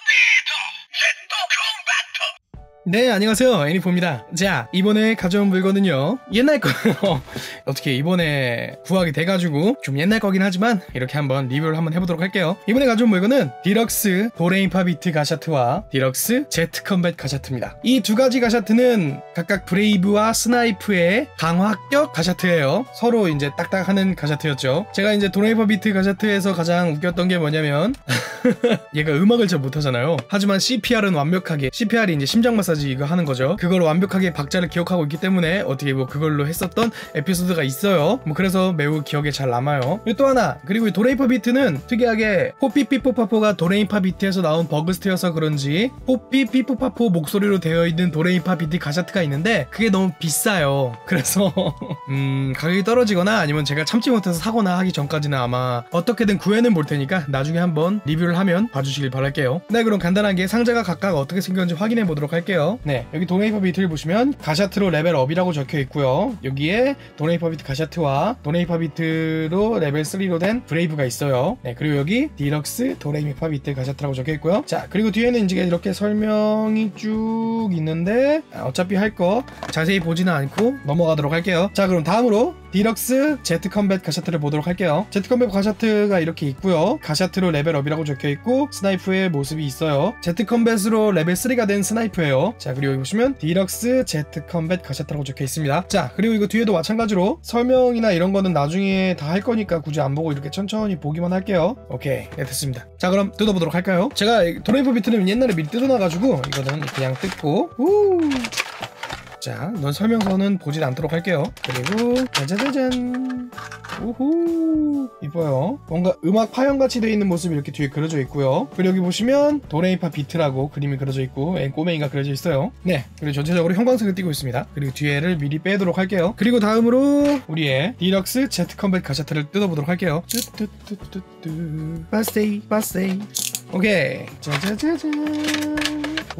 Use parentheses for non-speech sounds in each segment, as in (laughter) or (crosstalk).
maldito! ¡Siendo combat 네, 안녕하세요. 애니포입니다. 자, 이번에 가져온 물건은요. 옛날 거. (laughs) 어떻게 이번에 구하게 돼가지고 좀 옛날 거긴 하지만 이렇게 한번 리뷰를 한번 해보도록 할게요. 이번에 가져온 물건은 디럭스 도레인파 비트 가샤트와 디럭스 제트 컴뱃 가샤트입니다. 이 두 가지 가샤트는 각각 브레이브와 스나이프의 강화격 가샤트예요. 서로 이제 딱딱하는 가샤트였죠. 제가 이제 도레인파 비트 가샤트에서 가장 웃겼던 게 뭐냐면 (laughs) 얘가 음악을 잘 못하잖아요. 하지만 CPR은 완벽하게 CPR이 이제 심장 마사지 이거 하는 거죠. 그걸 완벽하게 박자를 기억하고 있기 때문에 어떻게 뭐 그걸로 했었던 에피소드가 있어요. 뭐 그래서 매우 기억에 잘 남아요. 그리고 또 하나 그리고 이 도레이파 비트는 특이하게 포피피포파포가 도레이파 비트에서 나온 버그스트여서 그런지 포피피포파포 목소리로 되어 있는 도레이파 비트 가샤트가 있는데 그게 너무 비싸요. (laughs) 그래서 음 가격이 떨어지거나 아니면 제가 참지 못해서 사거나 하기 전까지는 아마 어떻게든 구해는 볼 테니까 나중에 한번 리뷰를 하면 봐주시길 바랄게요. 네 그럼 간단하게 상자가 각각 어떻게 생겼는지 확인해 보도록 할게요. 네 여기 도네이퍼 비트를 보시면 가샤트로 레벨 업이라고 적혀 있고요. 여기에 도네이퍼 비트 가샤트와 도네이퍼 비트로 레벨 3로 된 브레이브가 있어요. 네 그리고 여기 디럭스 도레이퍼 비트 가샤트라고 적혀 있고요. 자 그리고 뒤에는 이제 이렇게 설명이 쭉 있는데 아, 어차피 할 거 자세히 보지는 않고 넘어가도록 할게요. 자 그럼 다음으로 디럭스 제트 컴뱃 가샤트를 보도록 할게요. 제트 컴뱃 가샤트가 이렇게 있고요. 가샤트로 레벨업이라고 적혀 있고 스나이프의 모습이 있어요. 제트 컴뱃으로 레벨 3가 된 스나이프예요. 자 그리고 여기 보시면 디럭스 제트 컴뱃 가샤트라고 적혀 있습니다. 자 그리고 이거 뒤에도 마찬가지로 설명이나 이런 거는 나중에 다 할 거니까 굳이 안 보고 이렇게 천천히 보기만 할게요. 오케이 네 됐습니다. 자 그럼 뜯어보도록 할까요? 제가 도레이퍼 비트는 옛날에 미리 뜯어놔가지고 이거는 그냥 뜯고 우 자, 넌 설명서는 보진 않도록 할게요. 그리고 짜자자잔. 우후. 이뻐요. 뭔가 음악 파형같이 되어 있는 모습이 이렇게 뒤에 그려져 있고요. 그리고 여기 보시면 도레이파 비트라고 그림이 그려져 있고 앤 꼬맹이가 그려져 있어요. 네. 그리고 전체적으로 형광색을 띄고 있습니다. 그리고 뒤에를 미리 빼도록 할게요. 그리고 다음으로 우리의 디럭스 제트 컴뱃 가샤트를 뜯어보도록 할게요. 뚜뚜뚜뚜뚜. 바세이 바세이. 오케이. 짜자자잔.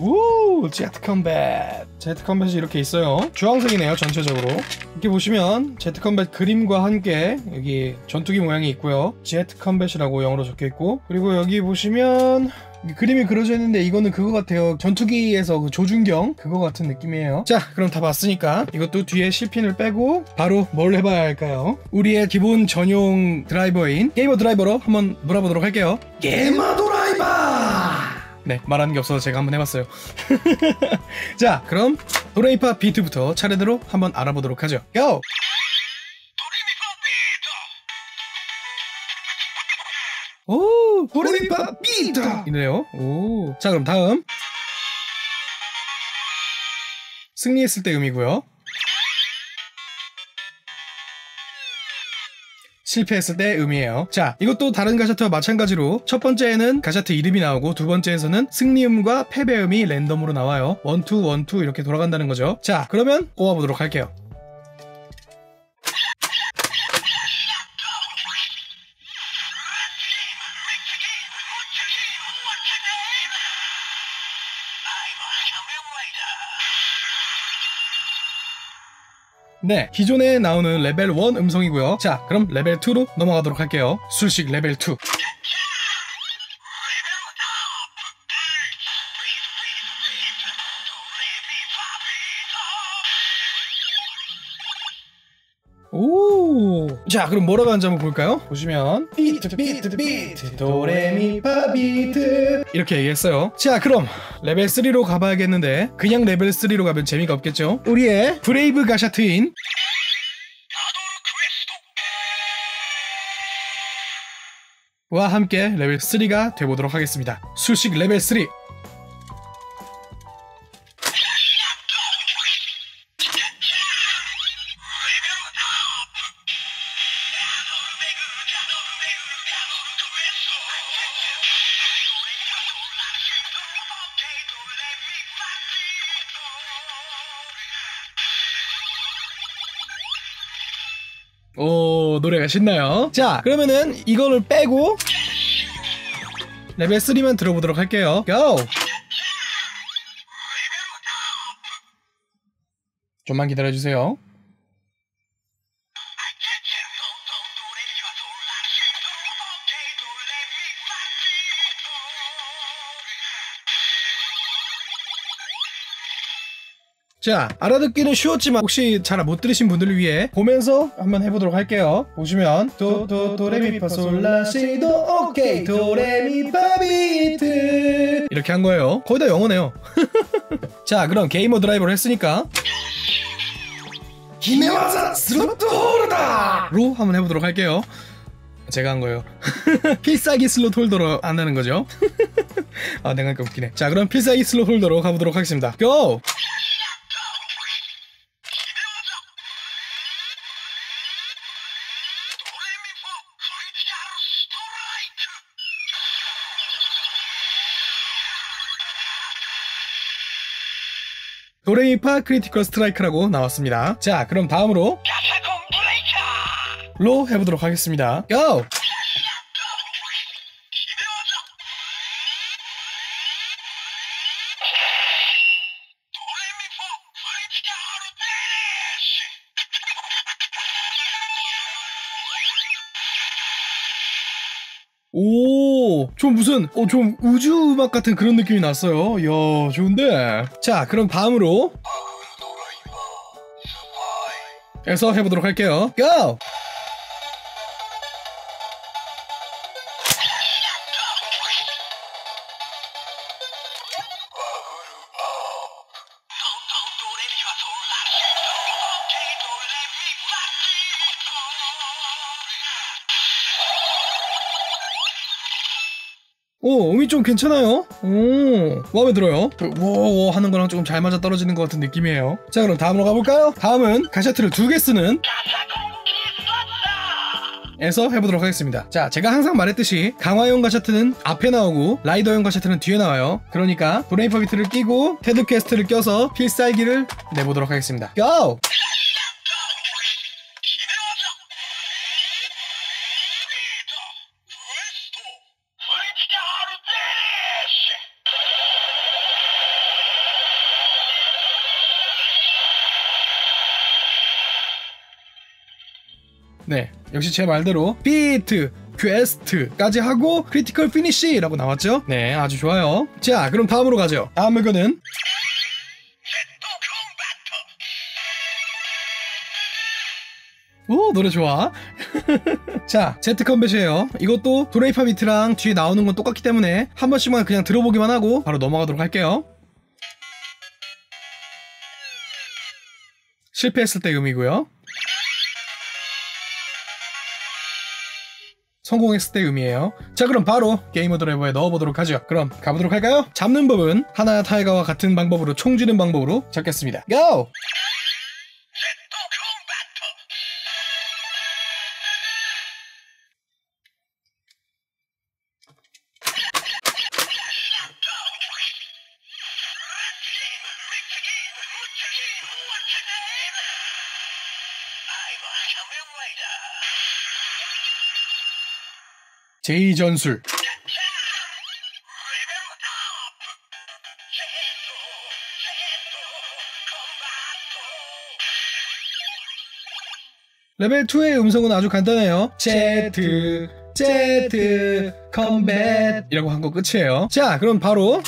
오, 제트 컴뱃. 제트 컴뱃이 이렇게 있어요. 주황색이네요, 전체적으로. 이렇게 보시면 제트 컴뱃 그림과 함께 여기 전투기 모양이 있고요. 제트 컴뱃이라고 영어로 적혀 있고, 그리고 여기 보시면 그림이 그려져 있는데 이거는 그거 같아요. 전투기에서 그 조준경 그거 같은 느낌이에요. 자, 그럼 다 봤으니까 이것도 뒤에 실핀을 빼고 바로 뭘 해봐야 할까요? 우리의 기본 전용 드라이버인 게이머 드라이버로 한번 놀아보도록 할게요. 게이머 드라이버! 네, 말하는 게 없어서 제가 한번 해봤어요. (laughs) 자, 그럼 도레이파 비트부터 차례대로 한번 알아보도록 하죠. 고! 오, 도레이파 비트! 이래요. 오. 자, 그럼 다음. 승리했을 때 음이고요. 실패했을 때 음이에요. 자, 이것도 다른 가샤트와 마찬가지로 첫 번째에는 가샤트 이름이 나오고 두 번째에서는 승리음과 패배음이 랜덤으로 나와요. 원투 원투 이렇게 돌아간다는 거죠. 자, 그러면 꼽아보도록 할게요. 네, 기존에 나오는 레벨 1 음성이고요. 자, 그럼 레벨 2로 넘어가도록 할게요. 술식 레벨 2. 오. 자, 그럼 뭐라고 하는지 한번 볼까요? 보시면 비트 비트 비트 도레미파 비트 이렇게 얘기했어요. 자, 그럼 레벨 3로 가봐야겠는데 그냥 레벨 3로 가면 재미가 없겠죠? 우리의 브레이브 가샤트인 와 함께 레벨 3가 돼보도록 하겠습니다. 수식 레벨 3. 오 노래가 신나요? 자 그러면은 이거를 빼고 레벨 3만 들어보도록 할게요. 고! 좀만 기다려주세요 자 알아듣기는 쉬웠지만 혹시 잘 못 들으신 분들을 위해 보면서 한번 해보도록 할게요. 보시면 도 도 도레미파솔라시도 오케이 도레미파비트. 이렇게 한 거예요. 거의 다 영어네요. (laughs) 자 그럼 게이머 드라이버를 했으니까. 기메와자 스로토르다! 로 한번 해보도록 할게요. 제가 한 거예요. (laughs) 필살기 슬롯 홀더로 안다는 거죠? (laughs) 아 내가 하니까 웃기네 자 그럼 필살기 슬롯 홀더로 가보도록 하겠습니다. 고! 도레미파 크리티컬 스트라이크라고 나왔습니다. 자, 그럼 다음으로 로 해보도록 하겠습니다. 고! 좀 무슨, 어, 좀 우주 음악 같은 그런 느낌이 났어요. 이야, 좋은데. 자, 그럼 다음으로. 해서 해보도록 할게요. 고! 오, 음이 좀 괜찮아요. 오, 마음에 들어요. 워워 하는 거랑 조금 잘 맞아 떨어지는 것 같은 느낌이에요. 자, 그럼 다음으로 가볼까요? 다음은 가샤트를 두 개 쓰는 에서 해보도록 하겠습니다. 자, 제가 항상 말했듯이 강화용 가샤트는 앞에 나오고 라이더용 가샤트는 뒤에 나와요. 그러니까 브레이퍼 비트를 끼고 테드 퀘스트를 껴서 필살기를 내보도록 하겠습니다. 고! 네, 역시 제 말대로 비트, 퀘스트까지 하고 크리티컬 피니쉬라고 나왔죠? 네, 아주 좋아요. 자, 그럼 다음으로 가죠. 다음 물건은 오 노래 좋아 (laughs) 자 제트 컴뱃이에요 이것도 도레이파 비트랑 뒤에 나오는 건 똑같기 때문에 한 번씩만 그냥 들어보기만 하고 바로 넘어가도록 할게요 실패했을 때 음이고요 성공했을 때 의미예요. 자 그럼 바로 게이머 드라이버에 넣어보도록 하죠. 그럼 가보도록 할까요? 잡는 법은 하나 타이가와 같은 방법으로 총 쥐는 방법으로 잡겠습니다. 고! 제이 전술 레벨 2의 음성은 아주 간단해요. 제트, 제트, 컴뱃 이라고 한 거 끝이에요. 자, 그럼 바로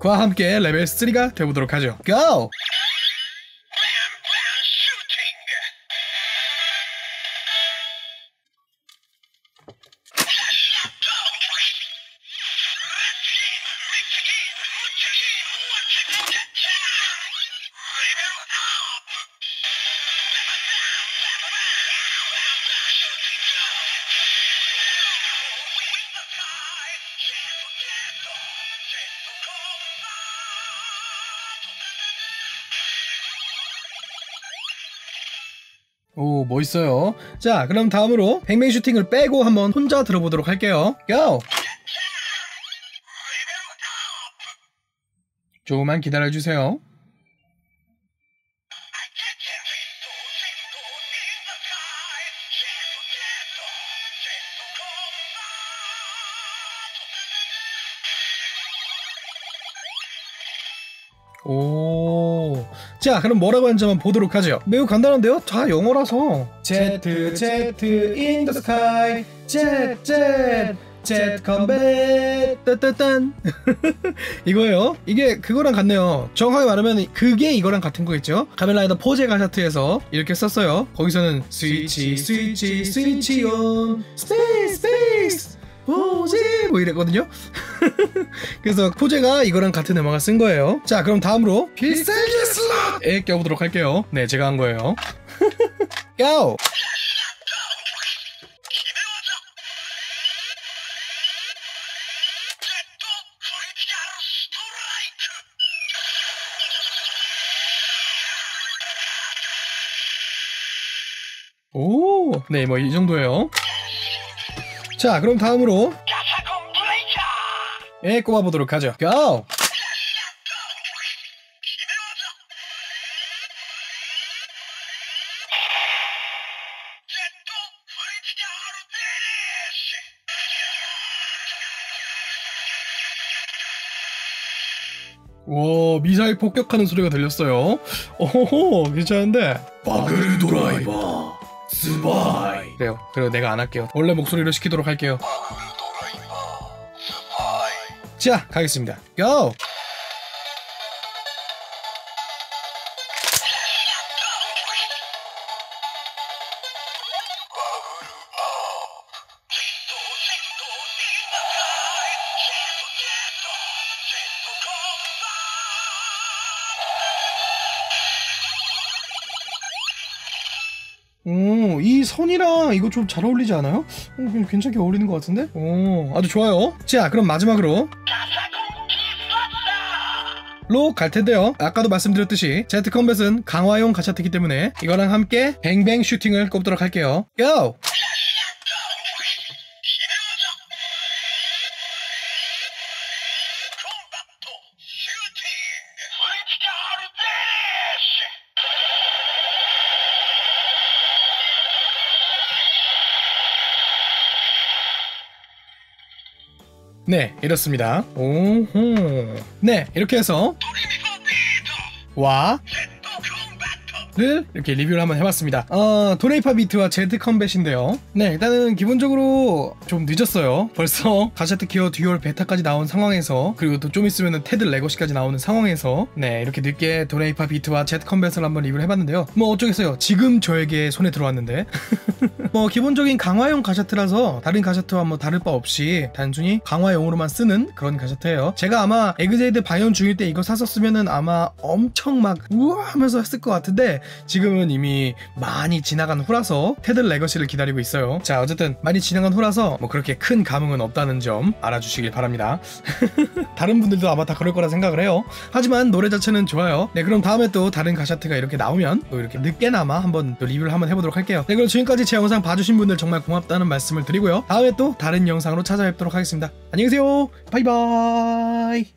그와 함께 레벨 3가 되보도록 하죠. 고! 오 멋있어요. 자 그럼 다음으로 백맨 슈팅을 빼고 한번 혼자 들어보도록 할게요. 고! 조금만 기다려주세요 자, 그럼 뭐라고 하는지 한번 보도록 하죠. 매우 간단한데요? 다 영어라서. Z, in the sky. Z, Z, 젯 컴뱃 따따딴 (laughs) 이거예요 이게 그거랑 같네요 정확하게 말하면 그게 이거랑 같은 거겠죠 카멜라이더 포제 가샤트에서 이렇게 썼어요 거기서는 스위치 스위치 스위치 온 스페이스 스페이스 포제 뭐 이랬거든요. (laughs) 그래서 포제가 이거랑 같은 음악을 쓴 거예요. 자 그럼 다음으로 필살기 슬롯에 껴보도록 할게요. 네 제가 한 거예요. (laughs) 고! 오, 네, 뭐 이 정도예요. 자, 그럼 다음으로 예, 꼽아보도록 하죠. 고! 와, 미사일 폭격하는 소리가 들렸어요. 오호, 괜찮은데. 바그르 드라이버 스파이 그래요. 그리고 내가 안 할게요. 원래 목소리로 시키도록 할게요. 자, 가겠습니다. 고! 오, 이 선이랑 이거 좀 잘 어울리지 않아요? 어, 괜찮게 어울리는 것 같은데? 오, 아주 좋아요. 자, 그럼 마지막으로 로 갈 텐데요. 아까도 말씀드렸듯이 제트 컴뱃은 강화용 가차트이기 때문에 이거랑 함께 뱅뱅 슈팅을 꼽도록 할게요. 고! 네, 이렇습니다. 오호. 네, 이렇게 해서 와. 를 이렇게 리뷰를 한번 해봤습니다. 어, 도네이파 비트와 제드 컴뱃인데요. 네, 일단은 기본적으로 좀 늦었어요. 벌써 가샤트 기어 듀얼 베타까지 나온 상황에서 그리고 또 좀 있으면 테드 레거시까지 나오는 상황에서 네, 이렇게 늦게 도네이파 비트와 제드 컴뱃을 한번 리뷰를 해봤는데요. 뭐 어쩌겠어요. 지금 저에게 손에 들어왔는데 (laughs) 뭐 기본적인 강화용 가샤트라서 다른 가샤트와 뭐 다를 바 없이 단순히 강화용으로만 쓰는 그런 가샤트예요. 제가 아마 에그제이드 바이온 중일 때 이거 샀었으면은 아마 엄청 막 우와 하면서 했을 것 같은데 지금은 이미 많이 지나간 후라서 테드 레거시를 기다리고 있어요. 자 어쨌든 많이 지나간 후라서 뭐 그렇게 큰 감흥은 없다는 점 알아주시길 바랍니다. (laughs) 다른 분들도 아마 다 그럴 거라 생각을 해요. 하지만 노래 자체는 좋아요. 네 그럼 다음에 또 다른 가샤트가 이렇게 나오면 또 이렇게 늦게나마 한번 또 리뷰를 한번 해보도록 할게요. 네 그럼 지금까지 제 영상 봐주신 분들 정말 고맙다는 말씀을 드리고요. 다음에 또 다른 영상으로 찾아뵙도록 하겠습니다. 안녕히 계세요. 바이바이.